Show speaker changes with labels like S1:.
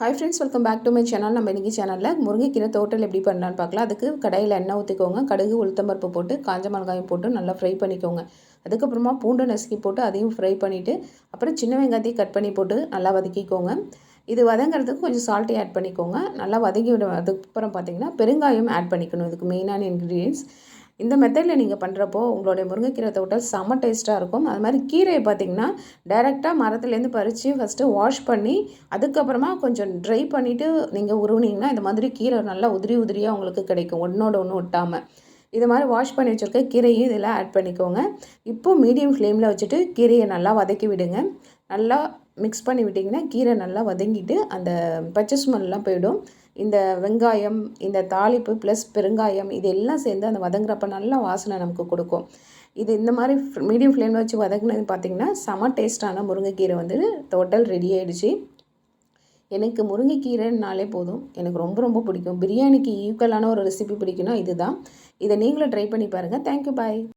S1: Hi friends welcome back to my channel நம்ம இன்றைக்கி சேனலில் முருங்கைக்கீரை தோட்டல் எப்படி பண்ணலான்னு பார்க்கலாம். அதுக்கு கடையில் எண்ணெய் ஊற்றிக்கோங்க கடுகு உளுத்தம்பருப்பு போட்டு காஞ்ச மிளகாயும் போட்டு நல்லா ஃப்ரை பண்ணிக்கோங்க. அதுக்கப்புறமா பூண்டு நசுக்கி போட்டு அதையும் ஃப்ரை பண்ணிவிட்டு அப்புறம் சின்ன வெங்காயத்தையும் கட் பண்ணி போட்டு நல்லா வதக்கிக்கோங்க. இது வதங்கிறதுக்கு கொஞ்சம் சால்ட்டை ஆட் பண்ணிக்கோங்க. நல்லா வதங்கி விட அதுக்கப்புறம் பார்த்தீங்கன்னா பெருங்காயம் ஆட் பண்ணிக்கணும். இதுக்கு மெயினான இன்க்ரீடியன்ஸ் இந்த மெத்தடில் நீங்கள் பண்ணுறப்போ உங்களுடைய முருங்கைக்கீரை தோட்டம் செம்ம டேஸ்ட்டாக இருக்கும். அது மாதிரி கீரையை பார்த்திங்கன்னா டைரெக்டாக மரத்துலேருந்து பறித்து ஃபஸ்ட்டு வாஷ் பண்ணி அதுக்கப்புறமா கொஞ்சம் ட்ரை பண்ணிவிட்டு நீங்கள் உருவினீங்கன்னா இந்த மாதிரி கீரை நல்லா உதிரி உதிரியாக உங்களுக்கு கிடைக்கும். ஒன்றோட ஒன்று ஒட்டாமல் இது மாதிரி வாஷ் பண்ணி வச்சுருக்க கீரையும் இதில் ஆட் பண்ணிக்கோங்க. இப்போது மீடியம் ஃப்ளேமில் வச்சுட்டு கீரையை நல்லா வதக்கி விடுங்க. நல்லா மிக்ஸ் பண்ணி விட்டிங்கன்னா கீரை நல்லா வதங்கிட்டு அந்த பச்சை ஸ்மெல்லாம் போயிடும். இந்த வெங்காயம் இந்த தாளிப்பு ப்ளஸ் பெருங்காயம் இது எல்லாம் சேர்ந்து அந்த வதங்குறப்ப நல்லா வாசனை நமக்கு கொடுக்கும். இது இந்த மாதிரி மீடியம் ஃப்ளேமில் வச்சு வதங்கினது பார்த்திங்கன்னா செம டேஸ்ட்டான முருங்கைக்கீரை வந்து டோட்டல் ரெடி ஆகிடுச்சு எனக்கு முருங்கைக்கீரைனாலே போதும். எனக்கு ரொம்ப ரொம்ப பிடிக்கும். பிரியாணிக்கு ஈக்குவலான ஒரு ரெசிபி பிடிக்குன்னா இதுதான். இதை நீங்களும் ட்ரை பண்ணி பாருங்கள் தேங்க்யூ பாய்